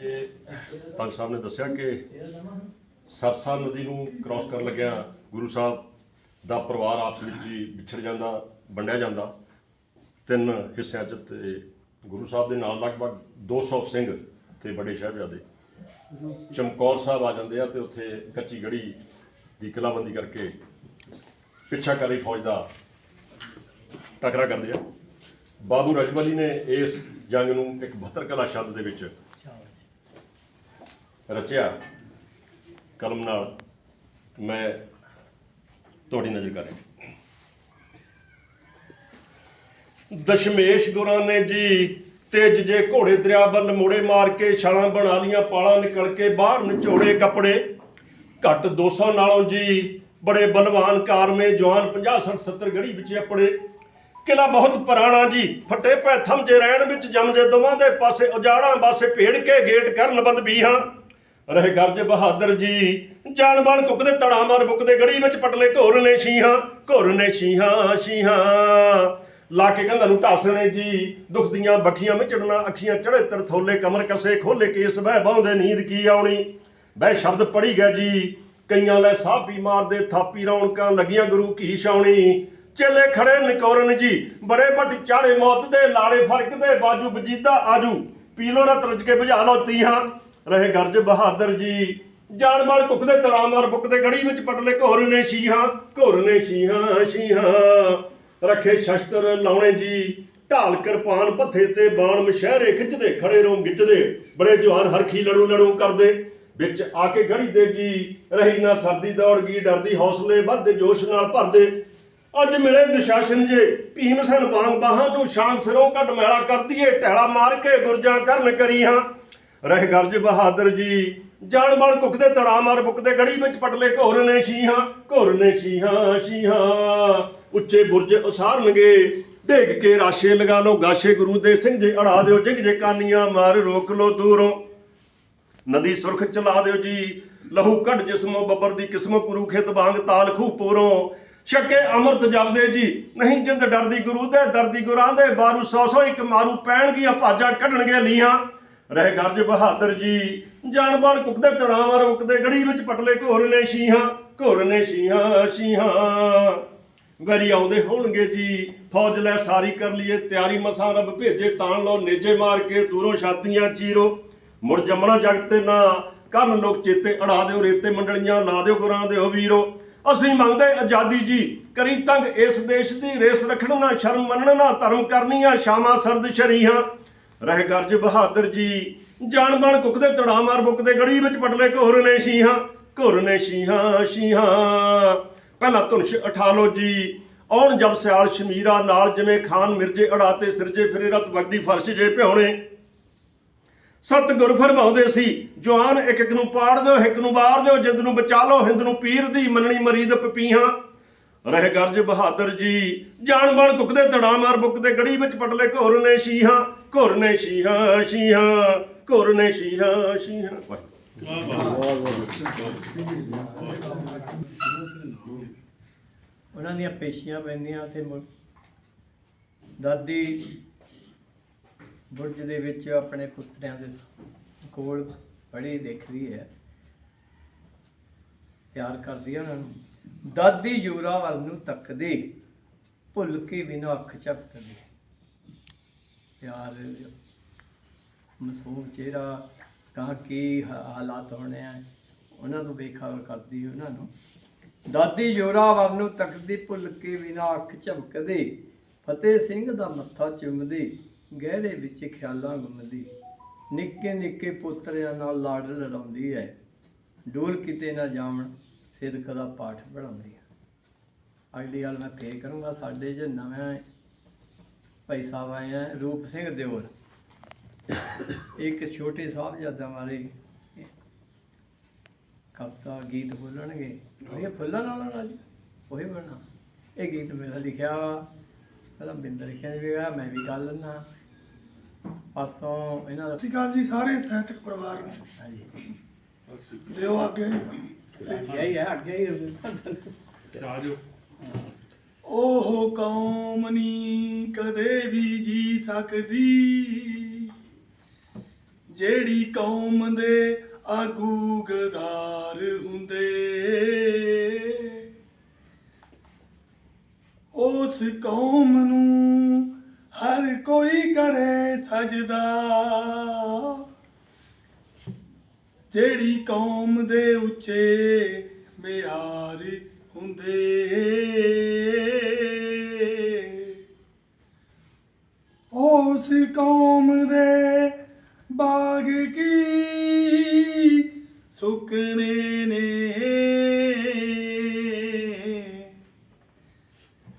ਤਖਤ ਸਾਹਿਬ ਨੇ ਦੱਸਿਆ ਕਿ ਸਰਸਾ ਨਦੀ ਨੂੰ ਕ੍ਰਾਸ ਕਰਨ ਲੱਗਿਆ ਗੁਰੂ ਸਾਹਿਬ ਦਾ ਪਰਿਵਾਰ ਆਪਸ ਵਿੱਚ ਹੀ ਵਿਛੜ ਜਾਂਦਾ, ਵੰਡਿਆ ਜਾਂਦਾ। ਤਿੰਨ ਹਿੱਸਿਆਂ 'ਚ ਤੇ ਗੁਰੂ ਸਾਹਿਬ ਦੇ ਨਾਲ ਲਗਭਗ 200 ਸਿੰਘ ਤੇ ਵੱਡੇ ਸਾਹਿਬਜ਼ਾਦੇ। ਚਮਕੌਰ ਸਾਹਿਬ ਆ ਜਾਂਦੇ ਆ ਤੇ ਉੱਥੇ ਕੱਚੀ ਗੜੀ ਦੀ ਕਲਾਬੰਦੀ ਕਰਕੇ ਪਿੱਛਾ ਕਰੀ ਫੌਜ ਦਾ ਟਕਰਾ ਕਰਦੇ ਆ। ਬਾਬੂ ਰਜਬਲੀ ਨੇ ਇਸ ਜੰਗ ਨੂੰ ਇੱਕ 72 ਕਲਾ ਸ਼ਬਦ ਦੇ ਵਿੱਚ ਰਚਿਆ। ਕਲਮ ਨਾਲ ਮੈਂ ਤੁਹਾਡੀ ਨਜ਼ਰ ਕਰ ਦਸ਼ਮੇਸ਼ ਗੁਰਾਂ ਨੇ ਜੀ, ਤੇਜ ਜੇ ਘੋੜੇ ਦਰਿਆ ਵੱਲ ਮੋੜੇ ਮਾਰ ਕੇ ਛਾਲਾਂ ਬਣਾ ਲੀਆਂ, ਪਾਲਾਂ ਨਿਕਲ ਕੇ ਬਾਹਰ ਨਿਚੋੜੇ ਕੱਪੜੇ। ਘੱਟ 200 ਨਾਲੋਂ ਜੀ, ਬੜੇ ਬਲਵਾਨ ਕਾਰਮੇ, ਜਵਾਨ 50 60 70 ਗੜੀ ਵਿੱਚ ਆਪਣੇ। ਕਿਲਾ ਬਹੁਤ ਪੁਰਾਣਾ ਜੀ, ਫੱਟੇ ਪੈ ਥੰਮਜੇ ਰਹਿਣ ਵਿੱਚ ਜੰਮਜੇ ਦੋਵਾਂ ਦੇ ਪਾਸੇ ਉਜਾੜਾਂ ਪਾਸੇ ਭੇੜ ਕੇ ਗੇਟ ਕਰਨ ਬੰਦ ਵੀ ਹਾਂ ਰਹੇ ਗਰਜ ਬਹਾਦਰ ਜੀ। ਜਾਨ ਬਣ ਕੁੱਕਦੇ, ਤੜਾ ਮਾਰ ਬੁੱਕਦੇ ਗੜੀ ਵਿੱਚ ਪਟਲੇ ਘੋਰ ਨੇ ਸ਼ੀਹਾਂ ਘੋਰ ਨੇ ਸ਼ੀਹਾਂ ਸ਼ੀਹਾਂ। ਲਾ ਕੇ ਕੰਧਾਂ ਨੂੰ ਢਾਸਣੇ ਜੀ ਦੁਖਦੀਆਂ ਬੱਖੀਆਂ ਵਿਚੜਨਾ ਅੱਖੀਆਂ ਚੜੇ ਤਰ ਥੋਲੇ, ਕਮਰ ਕਸੇ ਖੋਲੇ, ਕੇਸ ਬਹਿ ਬਾਉਂਦੇ, ਨੀਂਦ ਕੀ ਆਉਣੀ। ਬਹਿ ਸ਼ਬਦ ਪੜੀ ਗਿਆ ਜੀ, ਕਈਆਂ ਲੈ ਸਾਪੀ ਮਾਰਦੇ, ਥਾਪੀ ਰੌਣਕਾਂ ਲੱਗੀਆਂ ਗੁਰੂ ਕੀ ਛਾਉਣੀ। ਚੇਲੇ ਖੜੇ ਨਿਕੋਰਨ ਜੀ, ਬੜੇ ਭੱਟ ਚਾੜੇ ਮੌਤ ਦੇ ਲਾੜੇ, ਫ਼ਰਕ ਦੇ ਬਾਜੂ ਬਜੀਦਾ ਆਜੂ। ਪੀ ਲੋ ਰਤ ਰਚ ਕੇ ਬੁਝਾ ਲੋ ਤੀਹਾਂ। ਰਹੇ ਗਰਜ ਬਹਾਦਰ ਜੀ। ਜਾਨ ਵਾਲ ਕੁੱਕਦੇ ਤੜਾ ਮਾਰ ਬੁੱਕਦੇ ਗੜੀ ਵਿੱਚ ਪਟਲੇ ਘੋਰ ਨੇ ਸ਼ੀਹਾ, ਘੋਰ ਨੇ ਸ਼ੀਹਾਂ ਸ਼ੀਹਾਂ। ਰੱਖੇ ਸ਼ਸਤਰ ਲਾਉਣੇ ਜੀ, ਢਾਲ ਕਿਰਪਾਨ ਪੱਥੇ ਤੇ ਬਾਣ ਮਸ਼ਹਿਰੇ ਖਿੱਚਦੇ, ਖੜੇ ਰੋਂ ਗਿੱਚਦੇ। ਬੜੇ ਜਵਾਨ ਹਰਖੀ ਲੜੂ ਲੜੂ ਕਰਦੇ। ਵਿੱਚ ਆ ਕੇ ਗੜੀ ਦੇ ਜੀ, ਰਹੀ ਨਾ ਸਰਦੀ ਦੌੜ ਗਈ ਡਰਦੀ ਹੌਸਲੇ ਵੱਧਦੇ ਜੋਸ਼ ਨਾਲ ਭਰਦੇ। ਅੱਜ ਮਿਲੇ ਦੁਸ਼ਾਸਨ ਜੇ, ਭੀਮ ਸਨ ਵਾਂਗ ਬਾਹਾਂ ਨੂੰ ਸ਼ਾਨ ਸਿਰੋਂ ਕੱਢ ਮੈਲਾ ਕਰਦੀਏ ਟੈਲਾ ਮਾਰ ਕੇ ਗੁਰਜਾਂ ਕਰਨ ਕਰੀ ਹਾਂ ਗਰਜ ਬਹਾਦਰ ਜੀ। ਜਾਣ ਬਲ ਕੁੱਕਦੇ ਤੜਾ ਮਾਰ ਬੁੱਕਦੇ ਗੜੀ ਵਿੱਚ ਪਟਲੇ ਘੋਰ ਨੇ ਸ਼ੀਹਾਂ, ਘੋਰ ਨੇ ਸ਼ੀਹਾਂ ਸ਼ੀਹਾਂ। ਉੱਚੇ ਬੁਰਜ ਉਸਾਰਨਗੇ ਢੇਗ ਕੇ ਰਾਸ਼ੇ ਲਗਾ ਲੋ ਗਾਸ਼ੇ ਗੁਰੂ ਦੇ ਸਿੰਘ ਜੇ ਅੜਾ ਦਿਓ, ਜਿਗ ਜੇ ਕਾਨੀਆਂ ਮਾਰ ਰੋਕ ਲੋ ਦੂਰੋਂ। ਨਦੀ ਸੁਰਖ ਚਲਾ ਦਿਓ ਜੀ, ਲਹੂ ਕੱਢ ਜਿਸਮੋ, ਬੱਬਰ ਦੀ ਕਿਸਮ ਪੁਰੂ ਖੇਤ ਵਾਂਗ ਤਾਲ ਖੂ ਪੋਰੋਂ। ਛਕੇ ਅੰਮ੍ਰਿਤ ਜਪਦੇ ਜੀ, ਨਹੀਂ ਜਿੰਦ ਡਰਦੀ ਗੁਰੂ ਦੇ, ਦਰਦੀ ਗੁਰਾਂ ਦੇ, ਬਾਰੂ ਸੌ ਸੌ ਇੱਕ ਮਾਰੂ ਪੈਣਗੀਆਂ, ਭਾਜਾਂ ਕੱਢਣਗੇ ਲੀਆਂ ਰਹਿ ਗਰਜ ਬਹਾਦਰ ਜੀ। ਜਾਨ ਬਾਣ ਕੁੱਕਦੇ ਤੜਾਵਾਂ ਰੁਕਦੇ ਗੜੀ ਵਿੱਚ ਪਟਲੇ ਘੋਰ ਨੇ ਸ਼ੀਹਾਂ, ਘੋਰ ਨੇ ਸ਼ੀਹਾਂ ਸ਼ੀਹਾਂ। ਵਰੀ ਆਉਂਦੇ ਹੋਣਗੇ ਜੀ। ਫੌਜ ਲੈ ਸਾਰੀ ਕਰ ਲਈਏ, ਤਿਆਰੀ ਮਸਾਂ ਰੱਬ ਭੇਜੇ ਤਾਣ ਲਓ, ਨੇਜੇ ਮਾਰ ਕੇ ਦੂਰੋਂ ਛਾਤੀਆਂ ਚੀਰੋ। ਮੁੜ ਜੰਮਣਾ ਜਗਤ ਤੇ ਨਾ, ਕਰਨ ਲੋਕ ਚੇਤੇ ਅੜਾ ਦਿਓ, ਰੇਤੇ ਮੰਡਲੀਆਂ ਲਾ ਦਿਓ, ਗੁਰਾਂ ਦੇ ਹੋ ਵੀਰੋ। ਅਸੀਂ ਮੰਗਦੇ ਆਜ਼ਾਦੀ ਜੀ, ਕਰੀ ਤੰਗ ਇਸ ਦੇਸ਼ ਦੀ ਰੇਸ ਰੱਖਣ ਨਾ, ਸ਼ਰਮ ਮੰਨਣ ਨਾ, ਧਰਮ ਕਰਨੀ ਆ, ਸ਼ਾਮਾਂ ਸਰਦ ਸ਼ਰੀਹਾਂ। ਰਹਿ ਗਰਜ ਬਹਾਦਰ ਜੀ। ਜਾਨ ਬਣ ਕੁੱਕਦੇ ਤੜਾ ਮਾਰ ਬੁੱਕਦੇ ਗੜੀ ਵਿੱਚ ਪਟਲੇ ਘੋਰ ਨੇ ਸ਼ੀਹਾਂ, ਘੋਰ ਨੇ ਸ਼ੀਹਾਂ ਸ਼ੀਹਾਂ। ਪਹਿਲਾਂ ਧੁਨਸ਼ ਉਠਾ ਲੋ ਜੀ। ਔਣ ਜਬ ਸਿਆਲ ਸ਼ਮੀਰਾ ਨਾਲ ਜਿਵੇਂ ਖਾਨ ਮਿਰਜੇ ਅੜਾਤੇ ਸਿਰਜੇ ਫਿਰੇ ਰਤ ਵਗਦੀ ਫਰਸ਼ ਜੇ ਭਿਉਣੇ। ਸਤ ਗੁਰ ਫਰਮਾਉਂਦੇ ਸੀ, ਜਵਾਨ ਇੱਕ ਇੱਕ ਨੂੰ ਪਾੜ ਦਿਓ, ਇੱਕ ਨੂੰ ਬਾਰ ਦਿਓ, ਜਿੰਦ ਨੂੰ ਬਚਾ ਲਓ, ਹਿੰਦ ਨੂੰ ਪੀਰ ਦੀ ਮੰਨਣੀ ਮਰੀਦ ਪਪੀਹਾਂ। ਰਹਿ ਗਰਜ ਬਹਾਦਰ ਜੀ। ਜਾਨ ਬਣ ਕੁੱਕਦੇ ਤੜਾ ਮਾਰ ਬੁੱਕਦੇ ਗੜੀ ਵਿੱਚ ਪਟਲੇ ਘੋਰ ਨੇ ਸ਼ੀਹਾਂ। ਘੋਰ ਨੇ ਸ਼ੀਹਾਂ ਸ਼ੀਹਾਂ, ਘੋਰ ਨੇ ਸ਼ੀਹਾਂ ਸ਼ੀਹਾਂ। ਵਾਹਿਗੁਰੂ। ਉਹਨਾਂ ਦੀਆਂ ਪੇਸ਼ੀਆਂ ਪੈਂਦੀਆਂ ਉੱਥੇ ਦਾਦੀ ਬੁਰਜ ਦੇ ਵਿੱਚ ਆਪਣੇ ਪੁੱਤਰਿਆਂ ਦੇ ਕੋਲ ਬੜੀ ਦੇਖਦੀ ਹੈ। ਪਿਆਰ ਕਰਦੀ ਹੈ ਉਹਨਾਂ ਨੂੰ। ਦਾਦੀ ਜੂਰਾ ਵੱਲ ਨੂੰ ਤੱਕਦੀ, ਭੁੱਲ ਕੇ ਬਿਨਾਂ ਅੱਖ ਝਪਕਦੀ। ਪਿਆਰ ਮਾਸੂਮ ਚਿਹਰਾ ਕਹਾਂ ਕੀ ਹਾਲਾਤ ਹੋਣੇ ਆ। ਉਹਨਾਂ ਤੋਂ ਬੇਖਬਰ ਕਰਦੀ ਉਹਨਾਂ ਨੂੰ। ਦਾਦੀ ਜੋਰਾਵਰ ਨੂੰ ਤੱਕਦੀ ਭੁੱਲ ਕੇ ਬਿਨਾਂ ਅੱਖ ਝਪਕਦੀ ਫਤਿਹ ਸਿੰਘ ਦਾ ਮੱਥਾ ਚੁੰਮਦੀ, ਗਹਿਰੇ ਵਿੱਚ ਖਿਆਲਾਂ ਗੁੰਮਦੀ। ਨਿੱਕੇ ਨਿੱਕੇ ਪੁੱਤਰਿਆਂ ਨਾਲ ਲਾੜ ਲੜਾਉਂਦੀ ਹੈ। ਡੋਲ ਕਿਤੇ ਨਾ ਜਾਵਣ ਸਿਦਕ ਦਾ ਪਾਠ ਪੜਾਉਂਦੀ ਹੈ। ਅਗਲੀ ਗੱਲ ਮੈਂ ਫੇਰ ਕਰੂੰਗਾ, ਸਾਡੇ ਜੇ ਨਵੇਂ ਭਾਈ ਸਾਹਿਬ ਆਏ ਆ ਰੂਪ ਸਿੰਘ ਦਿਓਰ ਇੱਕ ਛੋਟੇ ਸਾਹਿਬਜ਼ਾਦਾ ਵਾਲੇ ਕਵਿਤਾ ਗੀਤ ਬੋਲਣਗੇ। ਇਹ ਫੁੱਲਾਂ ਨਾਲ ਨਾ ਜੀ ਉਹੀ ਬਣਾ ਇਹ ਗੀਤ ਮੇਰਾ ਲਿਖਿਆ ਵਾ। ਪਹਿਲਾਂ ਬਿੰਦਰ ਲਿਖਿਆ ਜੀਗਾ ਮੈਂ ਵੀ ਕਰ ਲੈਣਾ ਪਰਸੋਂ ਇਹਨਾਂ ਦਾ ਸਤਿ ਸ਼੍ਰੀ ਅਕਾਲ ਜੀ ਸਾਰੇ ਸਾਹਿਤਕ ਪਰਿਵਾਰ ਨੂੰ। ਹਾਂਜੀ। ਦਿਓ ਅੱਗੇ। ਅੱਗੇ ਹੀ ਹੈ ਅੱਗੇ ਹੀ ਉਹ ਕੌਮ ਨੀ ਕਦੇ ਵੀ ਜੀ ਸਕਦੀ। ਜਿਹੜੀ ਕੌਮ ਦੇ ਆਗੂ ਗਦਾਰ ਹੁੰਦੇ, ਉਸ ਕੌਮ ਨੂੰ ਹਰ ਕੋਈ ਕਰੇ ਸਜਦਾ। ਜਿਹੜੀ ਕੌਮ ਦੇ ਉੱਚੇ ਮਿਆਰ ਹੁੰਦੇ ਉਸ ਕੌਮ ਦੇ ਬਾਗ ਕੀ ਸੁਕਣੇ ਨੇ?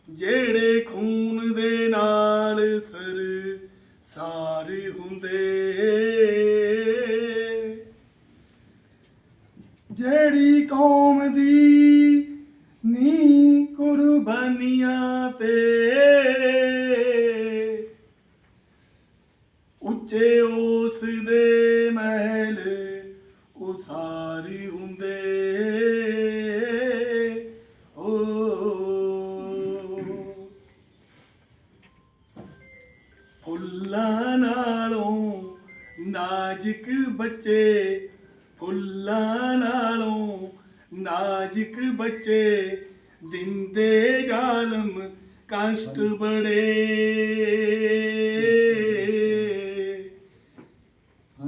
ਜਿਹੜੇ ਖੂਨ ਦੇ ਨਾਲ ਸਰ ਸਾਰੇ ਹੁੰਦੇ। ਜਿਹੜੀ ਕੌਮ ਦੀ ਨੀ ਕੁਰਬਾਨੀਆਂ ਤੇ ਨਾਜ਼ੁਕ ਬੱਚੇ ਫੁੱਲਾਂ ਨਾਲੋਂ ਨਾਜ਼ੁਕ ਬੱਚੇ ਦਿੰਦੇ ਜ਼ਾਲਮ ਕਸ਼ਟ ਬੜੇ।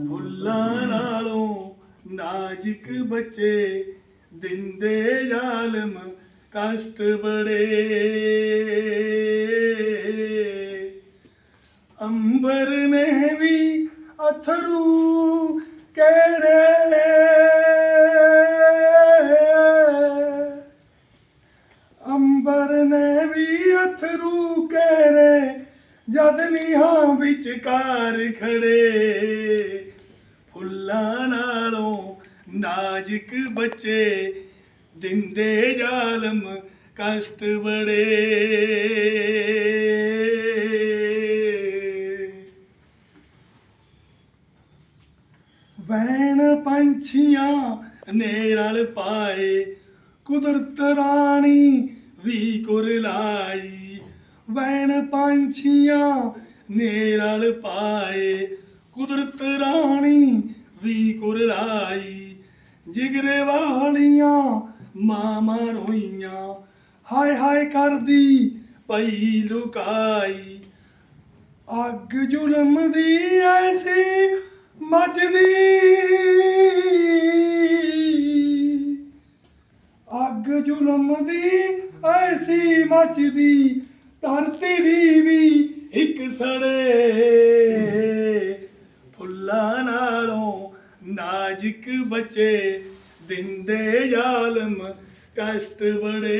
ਫੁੱਲਾਂ ਨਾਲੋਂ ਨਾਜ਼ੁਕ ਬੱਚੇ ਦਿੰਦੇ ਜ਼ਾਲਮ ਕਸ਼ਟ ਬੜੇ। ਨਾਜ਼ੁਕ ਬੱਚੇ ਦਿੰਦੇ ਜ਼ਾਲਮ ਕਸ਼ਟ ਬੜੇ। ਵੈਣ ਪੰਛੀਆਂ ਨੇ ਰਲ ਪਾਏ, ਕੁਦਰਤ ਰਾਣੀ ਵੀ ਕੁਰਲਾਈ ਵੈਣ ਪੰਛੀਆਂ ਨੇ ਰਲ ਪਾਏ, ਕੁਦਰਤ ਰਾਣੀ ਵੀ ਕੁਰ ਲਾਈ। ਜਿਗਰੇ ਵਾਲੀਆਂ ਮਾਮਾ ਰੋਈਆਂ। ਹਾਏ ਹਾਏ ਕਰਦੀ ਪਈ ਲੁਕਾਈ। ਅੱਗ ਜ਼ੁਲਮ ਦੀ ਐਸੀ ਮਚਦੀ। ਅੱਗ ਜ਼ੁਲਮ ਦੀ ਐਸੀ ਮਚਦੀ, ਧਰਤੀ ਦੀ ਵੀ ਇੱਕ ਸੜੇ। ਫੁੱਲਾਂ ਨਾਲੋਂ ਨਾਜ਼ੁਕ ਬੱਚੇ, ਦਿੰਦੇ ਜ਼ਾਲਮ, ਕਸ਼ਟ ਬੜੇ।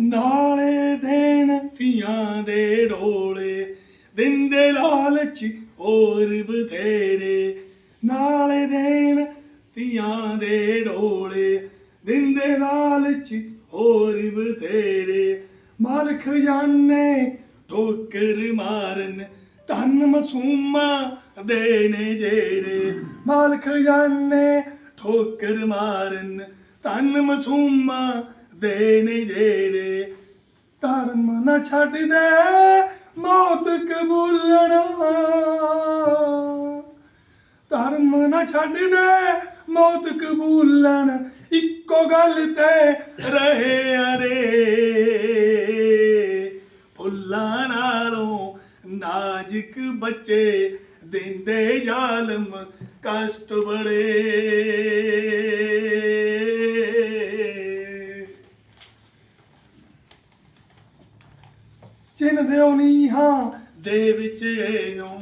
ਨਾਲੇ ਦੇਣ ਧੀਆਂ ਦੇ ਢੋਲੇ ਦਿੰਦੇ ਲਾਲਚ, ਹੋਰ ਬਥੇਰੇ। ਮਸੂਮਾ ਦੇ ਨੇ ਜਿਹੜੇ ਮਾਲਕ ਜਾਣੇ, ਠੋਕਰ ਮਾਰਨ ਤਨ ਮਸੂਮਾ ਦੇ ਨੇ ਜਿਹੜੇ। ਧਰਮ ਨਾ ਛੱਡ ਦੇ ਮੌਤ ਕਬੂਲਣਾ। ਧਰਮ ਨਾ ਛੱਡ ਦੇ ਮੌਤ ਕਬੂਲਣ। ਇੱਕੋ ਗੱਲ ਤੇ ਰਹੇ ਅਰੇ। ਬੱਚੇ ਦਿੰਦੇ ਜ਼ਾਲਮ, ਕਸ਼ਟ ਬੜੇ। ਚਿੰਦਿਓ ਨੀਹਾਂ ਦੇ ਵਿੱਚ ਇਹਨੂੰ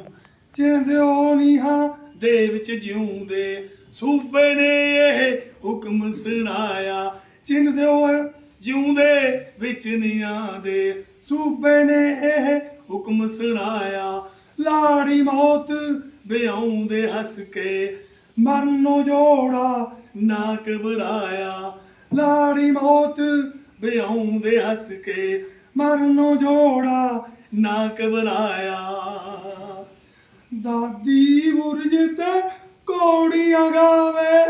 ਚਿੰਦਿਓ ਨੀਹਾਂ ਦੇ ਵਿੱਚ ਜਿਉਂਦੇ। ਸੂਬੇ ਨੇ ਇਹ ਹੁਕਮ ਸੁਣਾਇਆ ਚਿੰਦਿਓ ਜਿਉਂਦੇ ਵਿੱਚ ਨੀਆਂ ਦੇ। ਸੂਬੇ ਨੇ ਇਹ ਹੁਕਮ ਸੁਣਾਇਆ ਲਾੜੀ ਮੌਤ ਵਿਆਉਂਦੇ ਹੱਸ ਕੇ, ਮਰਨੋਂ ਜੋੜਾ ਨਾ ਘਬਰਾਇਆ। ਲਾੜੀ ਮੌਤ ਵਿਆਉਂਦੇ ਹੱਸ ਕੇ, ਮਰਨੋਂ ਜੋੜਾ ਨਾ ਘਬਰਾਇਆ। ਦਾਦੀ ਬੁਰਜ ਤੇ ਕੋੜੀਆਂ ਗਾਵੇ।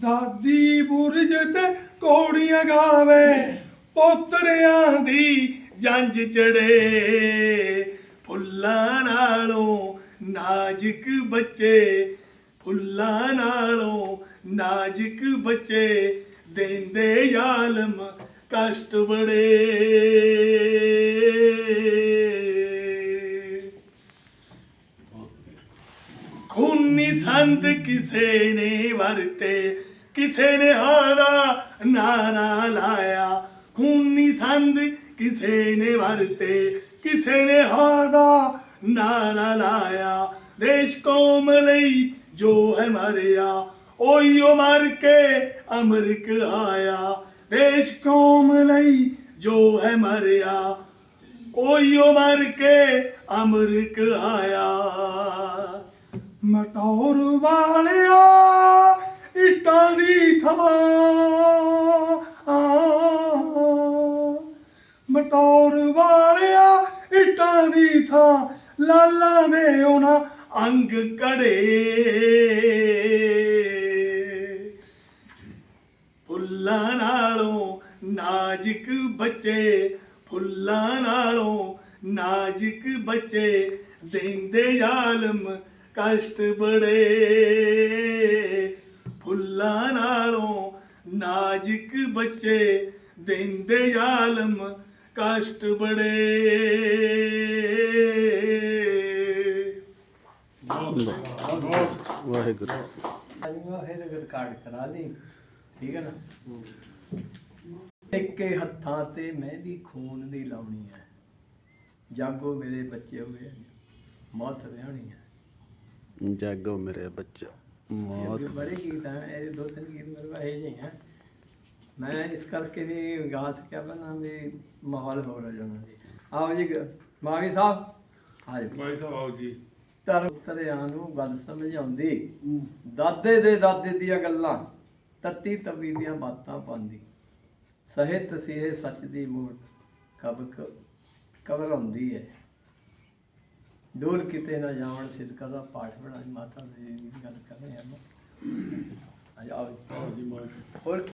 ਦਾਦੀ ਬੁਰਜ ਤੇ ਕੋੜੀਆਂ ਗਾਵੇ। ਪੋਤਰਿਆਂ ਦੀ ਜੰਜ ਚੜੇ। ਫੁੱਲਾਂ ਨਾਲੋਂ ਨਾਜ਼ੁਕ ਬੱਚੇ, ਫੁੱਲਾਂ ਨਾਲੋਂ ਨਾਜ਼ੁਕ ਬੱਚੇ ਦੇਂਦੇ ਜ਼ਾਲਮ ਕਸ਼ਟ ਬੜੇ। ਖੂਨੀ ਸੰਤ ਕਿਸੇ ਨੇ ਵਰਤੇ, ਕਿਸੇ ਨੇ ਹਾਦਾ ਨਾਰਾ ਲਾਇਆ। ਖੂਨੀ ਸੰਤ ਕਿਸੇ ਨੇ ਵਰਤੇ, ਕਿਸੇ ਨੇ ਹਾਦਾ ਨਾਰਾ ਲਾਇਆ। ਦੇਸ਼ ਕੌਮ ਲਈ ਜੋ ਹੈ ਮਰਿਆ ਓਯੋ ਮਰ ਕੇ ਅਮਰ ਕਹਾਇਆ ਦੇਸ਼ ਕੌਮ ਲਈ ਜੋ ਹੈ ਮਰਿਆ ਓਯੋ ਮਰ ਕੇ ਅਮਰ ਕਹਾਇਆ ਮਟੌਰ ਵਾਲਿਆ, ਇੱਟਾਂ ਦੀ ਥਾਂ। ਦੀ ਥਾਂ ਲਾਲਾ ਨੇ ਉਹਨਾਂ ਅੰਗ ਕੜੇ। ਫੁੱਲਾਂ ਨਾਲੋਂ ਨਾਜ਼ੁਕ ਬੱਚੇ, ਫੁੱਲਾਂ ਨਾਲੋਂ ਨਾਜ਼ੁਕ ਬੱਚੇ ਦਿੰਦੇ ਜ਼ਾਲਮ ਕਸ਼ਟ ਬੜੇ। ਫੁੱਲਾਂ ਨਾਲੋਂ ਨਾਜ਼ੁਕ ਬੱਚੇ ਦਿੰਦੇ ਜ਼ਾਲਮ ਕਸ਼ਟ ਬੜੇ ਵਾਹਿਗੁਰੂ। ਆਜੂਗਾ ਫਿਰ ਰਿਕਾਰਡ ਕਰਾ ਲਈ। ਠੀਕ ਹੈ ਨਾ? ਇੱਕੇ ਹੱਥਾਂ ਤੇ ਮਹਿੰਦੀ ਖੂਨ ਦੀ ਲਾਉਣੀ ਹੈ। ਜਾਗੋ ਮੇਰੇ ਬੱਚੇ ਹੋਏ ਮੌਤ ਹੈ। ਜਾਗੋ ਮੇਰੇ ਬੱਚਾ। ਮੌਤ। ਇਹ ਬੜੇ ਗੀਤ ਇਹ ਦੋ ਤਿੰਨ ਗੀਤ ਮੇਰੇ ਕੋਲ ਇਹ ਜਿਹੇ ਹੈ ਮੈਂ ਇਸ ਕਰਕੇ ਵੀ ਗਾ ਸਕਿਆ ਪਹਿਲਾਂ ਵੀ ਮਾਹੌਲ ਹੋ ਰਿਹਾ ਜਾਣਾ ਜੀ। ਆਓ ਜੀ ਮਾਗੀ ਸਾਹਿਬ ਆ ਜਾਓ। ਭਾਈ ਸਾਹਿਬ ਆਓ ਜੀ। ਧਰਮ ਤਰਿਆਂ ਨੂੰ ਗੱਲ ਸਮਝ ਆਉਂਦੀ। ਦਾਦੇ ਦੇ ਦਾਦੇ ਦੀਆਂ ਗੱਲਾਂ ਤੱਤੀ ਤਵੀ ਦੀਆਂ ਬਾਤਾਂ ਪਾਉਂਦੀ। ਸਹਿਤ ਸਿਹੇ ਸੱਚ ਦੀ ਮੂੜ ਕਬ ਕਬਰ ਹੁੰਦੀ ਹੈ। ਡੋਲ ਕਿਤੇ ਨਾ ਜਾਵਣ ਸਿਦਕਾ ਦਾ ਪਾਠ ਬਣਾ ਮਾਤਾ ਦੀ ਗੱਲ ਕਰ ਰਹੇ ਹਾਂ ਜਾਓ ਆਓ ਜੀ। ਮਾਈ ਹੋਰ